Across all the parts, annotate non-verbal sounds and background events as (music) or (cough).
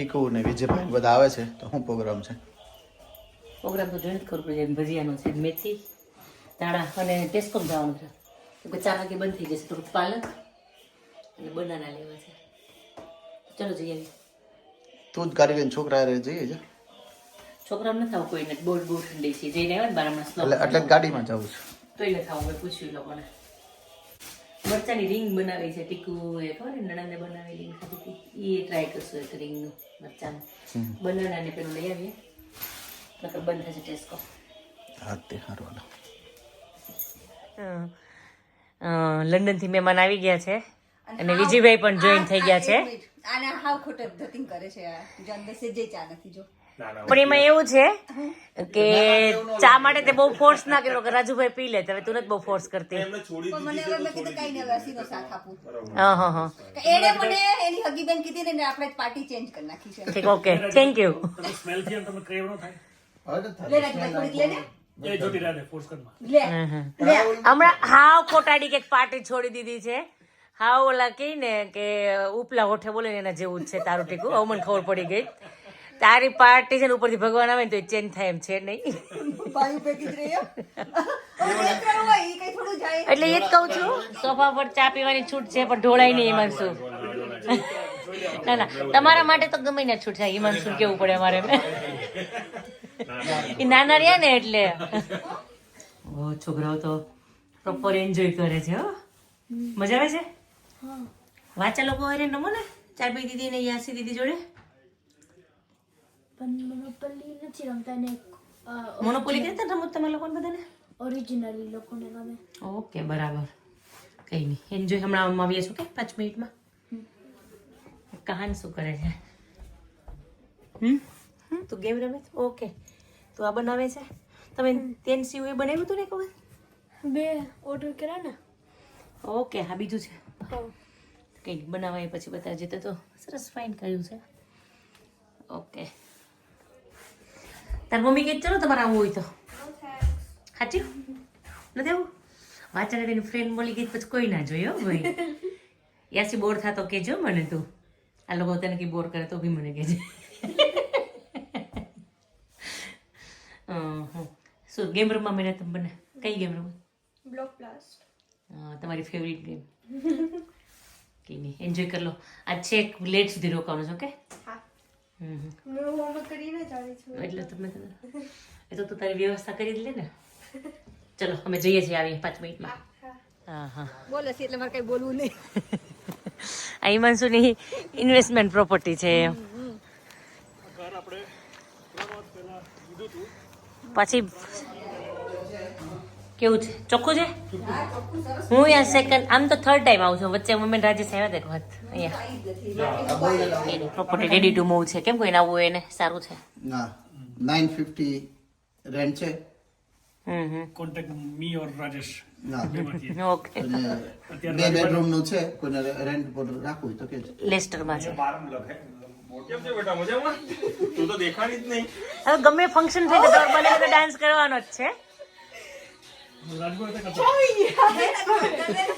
ટીકુ ને વિજયભાઈ બધા આવે છે તો શું પ્રોગ્રામ છે? પ્રોગ્રામ તો જોઈને જ ખબર પડી જાય ભજીયાનો છે મેથી ધાણા અને ટેસ્કોમ જવાનું છે. તો કે ચાર વાગે બંધ થઈ જશે થોડુંક પાલક અને બનાના લેવા છે. ચલો જઈએ. આવીએ. તું જ કારીગર છોકરા હારે જઈએ છે? છોકરાઓને નથી આવું કોઈને બહુ બહુ ઠંડી છે જઈને આવ્યા ને બારામાં એટલે સ્લો એટલે ગાડીમાં જવું છે. તોય નથી આવું પૂછ્યું લોકોને. મરચાની રિંગ બનાવી છે ટીકુ એ ખબર ને નણંદે બનાવેલી રીંગ ખાધી હતી. એ ટ્રાય કરશું એક રીંગનું મરચાનું બનાના ને પેલું લઈ આવીએ. નકર બંધ થશે ટેસ્કો હા તે સારું લંડનથી મહેમાન આવી ગયા છે. અને વિજયભાઈ પણ જોઈન થઈ ગયા છે. આને હાવ ખોટો ધતિંગ કરે છે આ. જો અંદર સેજે ચા નથી જો. પણ એમાં એવું છે કે ચા માટે તે બહુ ફોર્સ ના કર્યો કે રાજુભાઈ પી લે હવે તું નથી બહુ ફોર્સ કરતી. મને હવે મેં કીધું કઈ નહીં હવે સાથ આપું. હા હા હા. એણે મને એની હગી બેન કીધી ને આપણે પાર્ટી ચેન્જ કરી નાખી છે. ઠીક ઓકે થેન્ક યુ સ્મેલથી તમને ક્રેવ ન થાય. લે રાજભાઈ થોડીક લે ને. એ જોતી રહે ફોર્સ કરમાં લે હમણાં હાવ કોટાડી કે પાર્ટી છોડી દીધી છે. હાવ ઓલા કહી ને કે ઉપલા હોઠે બોલે એના જેવું જ છે તારું ટીકું. હવે મને ખબર પડી ગઈ. તારી પાર્ટી છે ને ઉપરથી ભગવાન આવે ને તો એ ચેન્જ થાય એમ છે નહીં. હોય એટલે એ જ કહું છું. સોફા પર ચા પીવાની છૂટ છે પણ ઢોળાય નહીં હિમાંશુ. ના ના તમારા માટે તો ગમે ને છૂટ થાય હિમાંશુ કેવું પડે અમારે એ નાના રહ્યા ને એટલે. છોકરાઓ તો પ્રોપર એન્જોય કરે છે હો. મજા આવે છે? વાંચા લોકો હારે નમો ને? ચાર ભાઈ દીદી ને યાસી દીદી જોડે? પણ મોનોપોલી નથી રમતા ને મોનોપોલી કરતા રમત તમારા લોકોને બધાને ઓરિજિનલી લોકોને ગમે ઓકે બરાબર કઈ નહીં એન્જોય હમણાં આમ આવીએ છું કે પાંચ મિનિટમાં કહાન શું કરે છે હમ તો તું ગેમ રમે ઓકે તું આ બનાવે છે તમે તેન સીવું એ બનાવ્યું હતું ને એક બે ઓર્ડર કર્યા ને ઓકે હા બીજું છે હા કંઈ બનાવાય પછી બતાવજે તો તો સરસ ફાઇન કર્યું છે ઓકે તાર મમ્મી કે ચલો તમારે આવવું હોય તો સાચું નથી આવું વાંચા તેની ફ્રેન્ડ મળી ગઈ પછી કોઈ ના જોયો ભાઈ યાસી બોર થતો કેજો મને તું આ લોકો તને કંઈ બોર કરે તો બી મને કહેજે હં, હં. શું ગેમ રમવા મેં તમે બને કઈ ગેમ રમવા બ્લોક બ્લાસ્ટ હા, તમારી ફેવરિટ ગેમ કંઈ નહીં એન્જોય કરી લો આજ છેક લેટ સુધી રોકાવાનું છે ઓકે હા એટલે તમે એ તો તું તારી વ્યવસ્થા કરી જ લે ને. ચલો અમે જઈએ છીએ આવીએ પાંચ મિનિટમાં. હા હા બોલે છે એટલે મારે કઈ બોલવું નહીં. (laughs) આ હિમાંશુની ઇન્વેસ્ટમેન્ટ પ્રોપર્ટી છે. પછી કેવું છે? ચોખ્ખું છે? હું અહીંયા સેકન્ડ આમ તો થર્ડ ટાઈમ આવું છું. વચ્ચે મમ્મી રાજેશ આવ્યા હતા વાત વખત અહીંયા પ્રોપર્ટી રેડી ટુ મૂવ છે. કેમ કોઈને આવું હોય એને? સારું છે. ના. નાઇન ફિફ્ટી રેન્ટ છે. કોન્ટેક્ટ મી ઓર રાજેશ ના. (laughs) ઓકે (laughs) બે બેડરૂમનું છે. કોઈને રેન્ટ પર રાખવું હોય તો કે લેસ્ટરમાં છે. છે બેટા મજામાં? (laughs) તો દેખાણી જ નહીં. હવે ગમે ફંક્શન થાય તો બને તો ડાન્સ કરવાનો જ છે.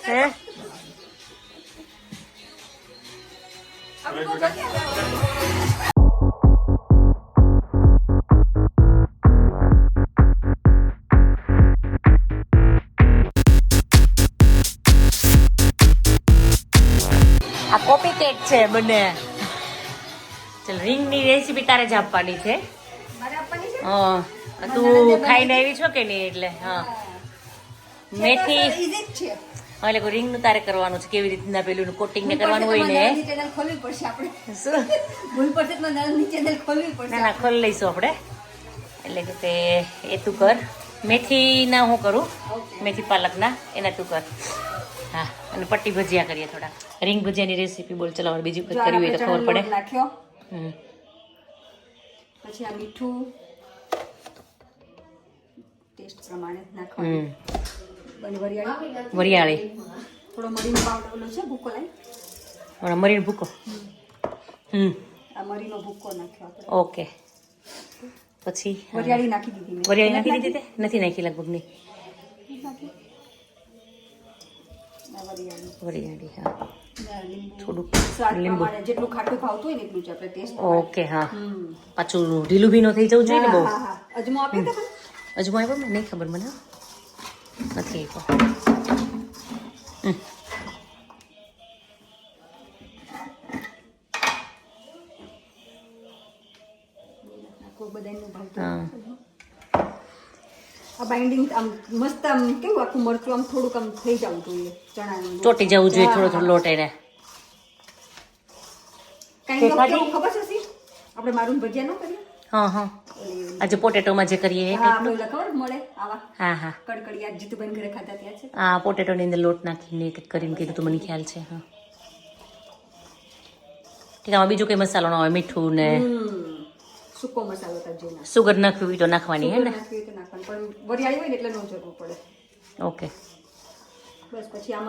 હે આ કોપી કેક છે બંને. ચલ રિંગની રેસીપી તારે જ આપવાની છે. તું ખાઈને આવી છો કે નહીં એટલે? હા. મેથી. એટલે રિંગનું તારે કરવાનું છે કેવી રીતના પેલું કોટિંગ ને કરવાનું હોય ને. ચેનલ ખોલવી પડશે આપણે. શું? ભૂલ પડશે તો નળની ચેનલ ખોલવી પડશે. ના ના ખોલી લઈશું આપણે. એટલે કે તે એ તું કર. મેથી ના હું કરું. મેથી પાલકના એના તું કર. હા અને પટ્ટી ભજીયા કરીએ થોડા રીંગ ભજીયાની રેસીપી બોલ ચલાવો બીજું કંઈ જો કરવી હોય તો ખબર પડે. નાખ્યો. પછી આ મીઠું. ટેસ્ટ પ્રમાણે નાખવાનું. વરિયાળી. થોડો મરીનો પાવડર ઓલો છે ભૂકો લાઈ હમણાં મરીન ભૂકો. હમ. આ મરીનો ભૂકો નાખ્યો આપણે. ઓકે. પછી વરિયાળી નાખી દીધી વરિયાળી નાખી દીધી તે? નથી નાખી લગભગ નહીં. વરિયાળી. હા. થોડુંક લીંબુ. જેટલું ખાટું ભાવતું હોય ને એટલું જ આપણે ટેસ્ટ ઓકે હા. પાછું ઢીલું ભી નો થઈ જવું જોઈએ ને બહુ? અજમો આપ્યો તો અજમો આવ્યો ને? નહીં ખબર મને નથી આપ્યો આ બાઇન્ડિંગ આમ મસ્ત આમ કેવું આખું મરચું આમ થોડુંક આમ થઈ જવું જોઈએ ચણાનું ચોટી જવું જોઈએ થોડો થોડો લોટ એને કાંઈ ખબર છે આપણે મારું ભજીયા ન કરીએ? હા હા. આજે પોટેટોમાં જે કરીએ હા હા હા. કડકડિયા જીતુભાઈ ઘરે ખાતા ત્યાં છે. આ પોટેટોની અંદર લોટ નાખીને કંઈક કરીને કીધું તું મને ખ્યાલ છે હા. ઠીક આમાં બીજું કંઈ મસાલો ના હોય મીઠું ને સૂકો મસાલો સુગર નાખવી હોય તો નાખવાની હે ને? નાખવી હોય તો નાખવાનું પણ વરિયાળી હોય ને એટલે ન જરૂર પડે. ઓકે.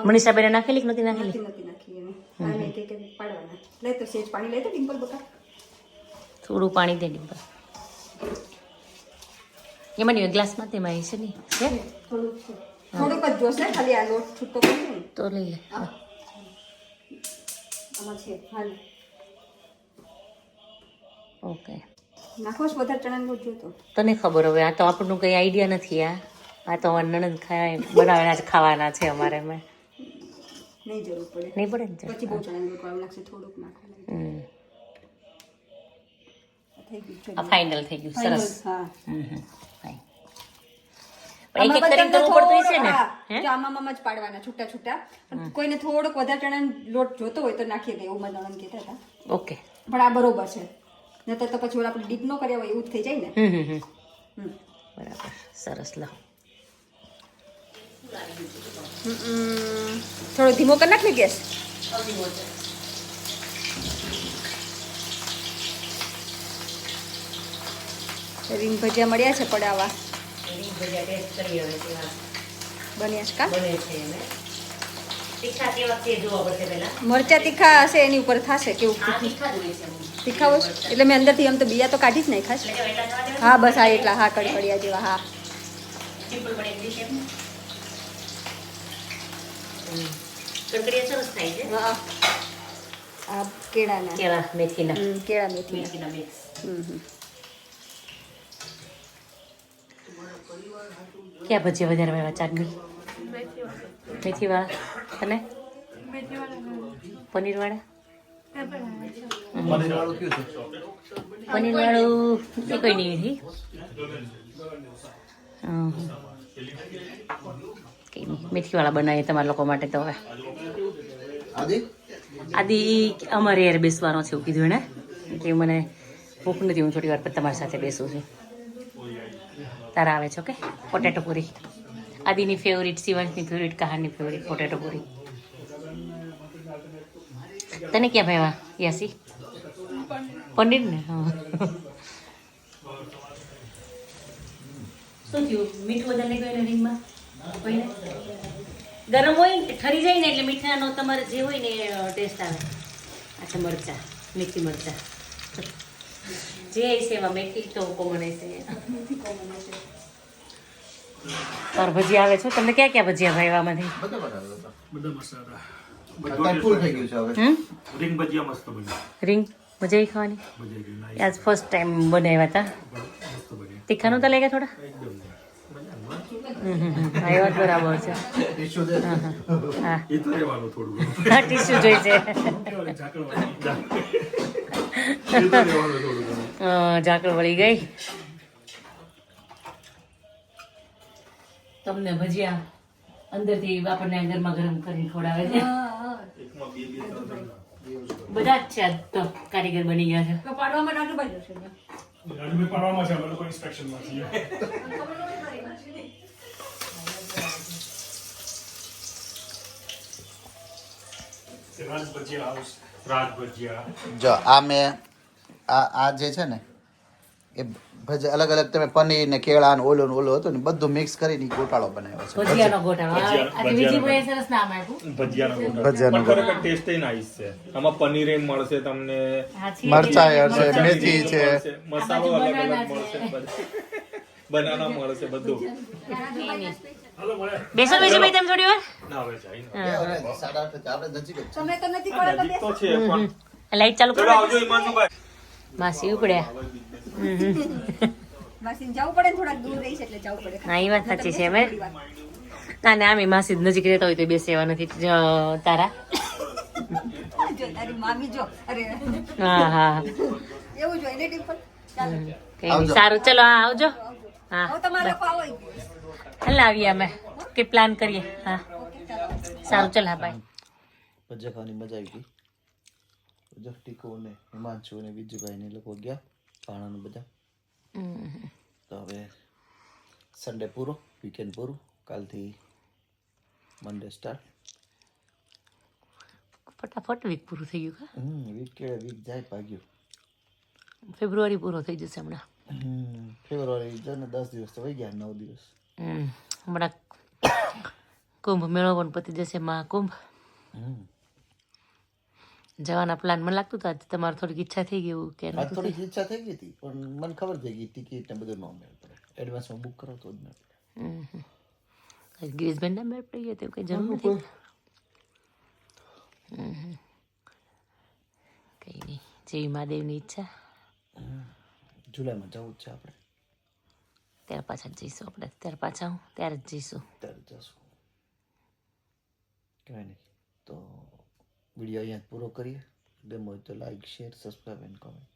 મનીષા બેને નાખેલી કે નથી નાખેલી? નથી નથી નાખી એને. એમાં નહીં ગ્લાસમાં તેમાં આવી છે નહીં. છે થોડુંક જ જોશે ખાલી આ લોટ છૂટો કરી તો લઈ લે. આમાં છે હાલ. ઓકે. નાખો છો વધારે ચણાનું લોટ જોતો. તને ખબર હવે આ તો આપણનું કંઈ આઈડિયા નથી આ. આ તો અમારે નણંદ ખાય બનાવેલા જ ખાવાના છે અમારે અમે. નહીં જરૂર પડે. નહીં પડે ને પછી બહુ ચણાનું લોટ વાળું લાગશે થોડુંક નાખવાનું આ ફાઇનલ થઈ ગયું સરસ. હા હમ હમ fine. પણ એક એક કરીને કરવું પડતું હશે ને? હે આમાં જ પાડવાના છૂટા છૂટા. કોઈને થોડોક વધારે ચણા લોટ જોતો હોય તો નાખીએ દે એવું મને નણંદ કહેતા હતા. ઓકે. પણ આ બરોબર છે. નતર તો પછી ઓલા આપણે ડીપ નો કર્યા હોય એવું જ થઈ જાય ને. બરાબર. સરસ લો. થોડો ધીમો કરી નાખ ને ગેસ? રીંગ ભજીયા મળ્યા છે પડાવા બન્યા છે કા? મરચા તીખા હશે એની ઉપર થશે કેવું તીખા? હોય એટલે મેં અંદરથી આમ તો બીજા તો કાઢી જ નહીં ખાસ હા બસ હા એટલા હા કડકડિયા જેવા હા. કડકડિયા સરસ થાય છે. હા આ કેળાના. કેળા મેથીના. કેળા મેથી મેથીના મિક્સ. હમ હમ. ક્યાં ભજીયા વધારે વાળા ચાટણી? મેથી વાળા તને પનીર વાળા પનીર વાળું એ કોઈ નહીં કઈ નહીં. મેથી વાળા બનાવીએ તમારા લોકો માટે તો હવે. આદિ? આદિ અમારે યાર બેસવાનો છે એવું કીધું એને. કે મને ભૂખ નથી હું થોડી વાર પર તમારી સાથે બેસું છું. તારા આવે છે, ઓકે? પોટેટો પૂરી. આદિની favourite શિવાંશની favourite Kahani favourite potato puri. તને ક્યાં ભાઈવા યાસી? પનીર ને શું થયું? મીઠું વધારે ગયું રીંગમાં કોઈને? ગરમ હોય ને, ઠરી જાય ને એટલે મીઠાનો તમારે જે હોય ને ટેસ્ટ આવે. આ છે મરચા, મીઠી મરચા. જે છે એમાં મેથી તો કોમન છે તાર ભજીયા આવે છે તમને ક્યાં ક્યાં ભજીયા ભાઈ આમાંથી બધા મસાલા બધા ફૂલ થઈ ગયું છે હવે હમ રીંગ ભજીયા મસ્ત બની રીંગ મજા આવી ખાવાની આજ ફર્સ્ટ ટાઈમ બનાવ્યા હતા તીખાનું તો લઈ ગયા થોડા બરાબર છે ટીશ્યુ દે હા હા હા એ તો રહેવાનું થોડું હા ટીસ્યુ જોઈ છે ઝાકળ વળી ગઈ. તમને ભજીયા અંદરથી આપણને ગરમા ગરમ કરીને ખવડાવે છે. બધા જ છે તો કારીગર બની ગયા છે. તો પાડવામાં ડાક્ટર બાજુ છે રાજુભાઈ પાડવામાં છે અમે લોકો ઇન્સ્પેક્શનમાં છીએ. (laughs) રાજ હાઉસ રાજ જો આ મેં આ આ જે છે ને એ ભજ અલગ અલગ તમે પનીર ને કેળા ને ઓલો ને ઓલો હતો ને બધું મિક્સ કરીને ગોટાળો બનાવ્યો છે. ભજીયાનો ગોટાળો. આ- ભજીયા- આજે સરસ નામ આપ્યું. ભજીયાનો ગોટા ભજીયાનો પણ ખરેખર ટેસ્ટ નાઈસ છે. આમાં પનીર એ મળશે તમને. મરચાં છે. મેથી છે. મસાલો અલગ અલગ મળશે. બનાના મળશે બધું. મળે બેસો ભાઈ તમે થોડી વાર. ના હવે જાય આપણે નજીક જ છે. તમે તો નથી પડે તો છે પણ લાઈટ ચાલુ કરો. આવજો હિમાંશુભાઈ માસી ઉપડ્યા માસી જવું પડે થોડાક દૂર રહી છે એટલે જવું પડે. હા એ વાત સાચી છે હવે ના? ના અમે માસી નજીક રહેતા હોય તો બેસેવા નથી તારા? જો તારી મામી જો અરે. હા હા. એવું જો એને ટીપ ચાલો. નહીં. સારું ચલો હા આવજો. હા. હવે તમારે લોકો આવો હાલ આવીએ અમે કે પ્લાન કરીએ? હા. સારું ચલ હા બાય. મજા ખાવાની મજા આવી ગઈ. જો ટીકો ને હિમાંશુ ને બીજુભાઈ ને લોકો ગયા ભાણાનું બધા. તો હવે સન્ડે પૂરો વીકેન્ડ પૂરું કાલથી મંડે સ્ટાર્ટ ફટાફટ વીક પૂરું થઈ ગયું હમ વીક કેળે વીક જાય ભાગ્યું. ફેબ્રુઆરી પૂરો થઈ જશે હમણાં. હમ ફેબ્રુઆરી જો ને દસ દિવસ તો વહી ગયા નવ દિવસ. હમ, હમણાં કુંભ મેળો પણ પતી જશે મહાકુંભ. હમ. જવાના પ્લાન મને લાગતું હતું આજે તમારે થોડીક ઈચ્છા થઈ ગઈ કે થોડીક ઈચ્છા થઈ ગઈ હતી પણ મને ખબર થઈ ગઈ ટિકિટ ને બધું ન મેળ પડે. એડવાન્સમાં બુક કરો તો જ મેળ પડે. ગિરીશભાઈ ના મેળ પડી ગયો તેવું કંઈ જરૂર નથી. કઈ. નહીં જેવી મહાદેવની ઈચ્છા. જુલાઈમાં જવું જ છે આપણે. ત્યાર પાછા જઈશું આપણે. ત્યારે પાછા હું ત્યારે જ જઈશું. ત્યારે જશું. કહેવાય નહીં. વીડિયો અહીંયા પૂરો કરીએ. ગમે તો like share subscribe and comment